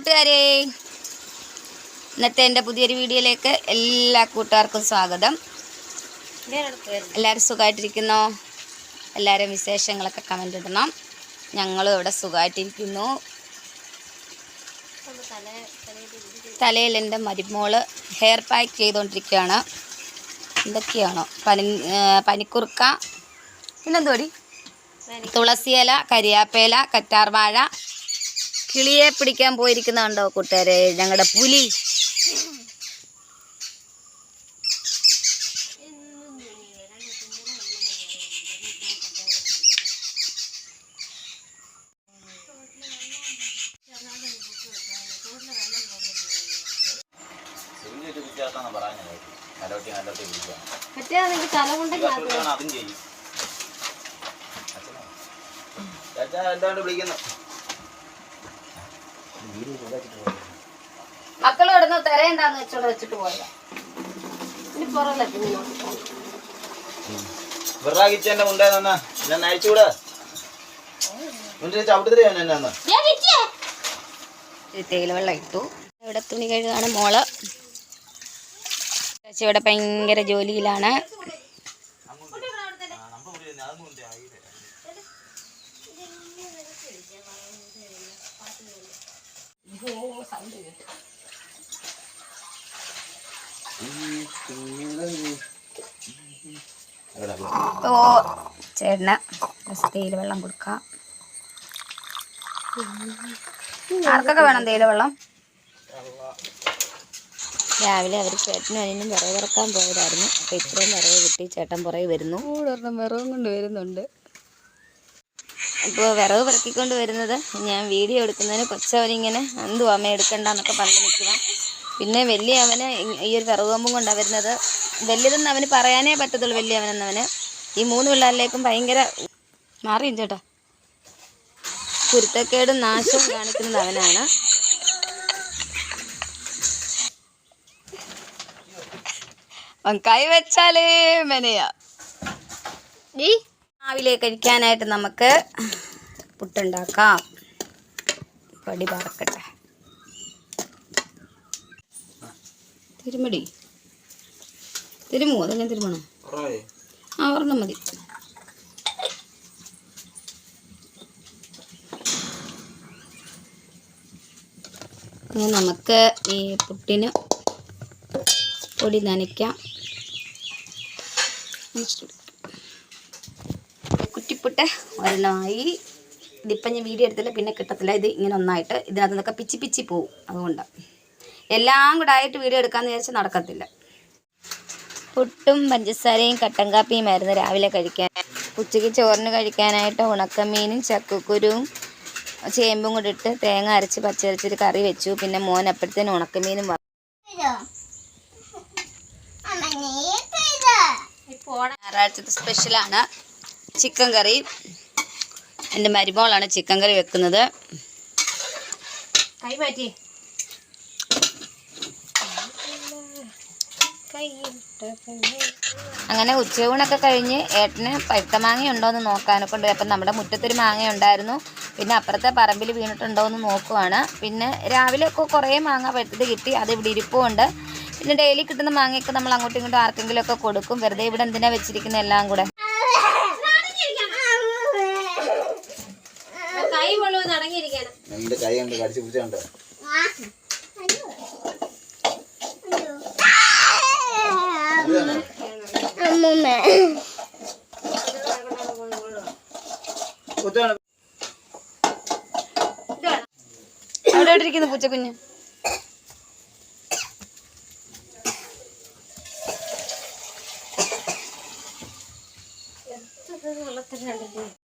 കൂട്ടുകാരെ ഇന്നത്തെ എന്റെ പുതിയൊരു വീഡിയോയിലേക്ക് എല്ലാ കൂട്ടുകാർക്കും സ്വാഗതം. എല്ലാവരും സുഖമായിട്ടിരിക്കുന്നോ? എല്ലാവരും വിശേഷങ്ങളൊക്കെ കമന്റ് ഇടണം. ഞങ്ങളും ഇവിടെ സുഖമായിട്ടിരിക്കുന്നു. തലയിൽ എന്റെ മരുമോൾ ഹെയർ പാക്ക് ചെയ്തുകൊണ്ടിരിക്കുകയാണ് എന്തൊക്കെയാണോ? പനി പനിക്കുറുക്ക പിന്നെന്തോടി? തുളസിയില കരിയാപ്പേല കറ്റാർവാഴ കിളിയെ പിടിക്കാൻ പോയിരിക്കുന്നുണ്ടോ കൂട്ടുകാരെ? ഞങ്ങളുടെ പുലി. അതും ചെയ്യും. അച്ഛനോ? ചാച്ചാ എന്താണ്ട് വിളിക്കുന്നു. മക്കൾ കിടന്ന് തിരയുണ്ടാന്ന് വെച്ചോണ്ട് വെച്ചിട്ട് പോയതാ. കിച്ചന്റെ മുണ്ടേ നിന്ന. ഞാൻ അയച്ചുകൂടാ? മുന്നിൽ ചവിട്ടി ഞാൻ എന്നാ തേയില വെള്ളം ഇട്ടു ഇവിടെ തുണി കഴുകാണ് മോൾ. ചേച്ചി ഇവിടെ ഭയങ്കര ജോലിയിലാണ്. ഓ ചേട്ടന് തേയില വെള്ളം കൊടുക്കാം. ആർക്കൊക്കെ വേണം തേയില വെള്ളം? രാവിലെ അവർ ചേട്ടനും അനിനും വിറക് ഇറക്കാൻ പോയതായിരുന്നു. അപ്പൊ ഇത്രയും വിറക് കിട്ടി ചേട്ടൻ പുറകെ വരുന്നു. വിറവും വിറകും കൊണ്ട് വരുന്നുണ്ട്. അപ്പോൾ വിറവ് പറക്കിക്കൊണ്ട് വരുന്നത് ഞാൻ വീഡിയോ എടുക്കുന്നതിന് കൊച്ചവനിങ്ങനെ എന്തു അമ്മ എടുക്കണ്ടെന്നൊക്കെ പറഞ്ഞു നിൽക്കുക പിന്നെ വലിയ അവന് ഈ ഒരു വിറവ് കൊമ്പും കൊണ്ടാണ് വരുന്നത്. വലിയതെന്ന് അവന് പറയാനേ പറ്റത്തുള്ളൂ വലിയ അവനെന്നവന് ഈ മൂന്ന് പിള്ളേരിലേക്കും ഭയങ്കര മാറിയും ചേട്ടാ. കുരുത്തക്കേടും നാശവും കാണിക്കുന്നത് അവനാണ്. കൈവച്ചാലേ മെനയാ. രാവിലെ കഴിക്കാനായിട്ട് നമുക്ക് പുട്ടുണ്ടാക്കാം. പടി പറക്കട്ടെ തിരുമടി. തിരുമോ അതെങ്ങനെ തിരുമണോ? ആ ഒരെണ്ണം മതി. നമുക്ക് ഈ പുട്ടിന് പൊടി നനയ്ക്കാം. കുറ്റിപ്പുട്ട് ഒരെണ്ണമായി. ഇതിപ്പം ഞാൻ വീഡിയോ എടുത്തില്ല പിന്നെ കിട്ടത്തില്ല. ഇത് ഇങ്ങനെ ഒന്നായിട്ട് ഇതിനകത്ത് നിന്നൊക്കെ പിച്ചി പിച്ചി പോവും അതുകൊണ്ട്. എല്ലാം കൂടെ ആയിട്ട് വീഡിയോ എടുക്കാമെന്ന് വിചാരിച്ചാൽ നടക്കത്തില്ല. പുട്ടും പഞ്ചസാരയും കട്ടൻ കാപ്പിയും കാപ്പിയുമായിരുന്നു രാവിലെ കഴിക്കാൻ. ഉച്ചയ്ക്ക് ചോറിന് കഴിക്കാനായിട്ട് ഉണക്കമീനും ചക്കക്കുരുവും ചേമ്പും കൂടി ഇട്ട് തേങ്ങ അരച്ച് പച്ചരച്ചൊരു കറി വെച്ചു. പിന്നെ മോൻ അപ്പോഴത്തേനും ഉണക്കമീനും വന്നു ഞായറാഴ്ചത്തെ സ്പെഷ്യലാണ് ചിക്കൻ കറി. എന്റെ മരുമോളാണ് ചിക്കൻ കറി വെക്കുന്നത്. കൈ മാറ്റി. അങ്ങനെ ഉച്ചയൂണൊക്കെ കഴിഞ്ഞ് ഏട്ടന് പഴുത്ത മാങ്ങ ഉണ്ടോ എന്ന് നോക്കാനൊക്കെ ഉണ്ട് അപ്പം നമ്മുടെ മുറ്റത്തൊരു മാങ്ങ ഉണ്ടായിരുന്നു പിന്നെ അപ്പുറത്തെ പറമ്പിൽ വീണിട്ടുണ്ടോ എന്ന് നോക്കുവാണ്. പിന്നെ രാവിലെ ഒക്കെ കുറേ മാങ്ങ പഴുത്തത് കിട്ടി. അത് ഇവിടെ ഇരിപ്പുണ്ട്. പിന്നെ ഡെയിലി കിട്ടുന്ന മാങ്ങയൊക്കെ നമ്മൾ അങ്ങോട്ടും ഇങ്ങോട്ടും ആർക്കെങ്കിലുമൊക്കെ കൊടുക്കും. വെറുതെ ഇവിടെ എന്തിനാണ് വെച്ചിരിക്കുന്ന എല്ലാം കൂടെ. എന്റെ കൈ കണ്ട് കടിച്ചു പിടിച്ചോണ്ട്. അവിടെ ഇരിക്കുന്നു പൂച്ചക്കുഞ്ഞ്?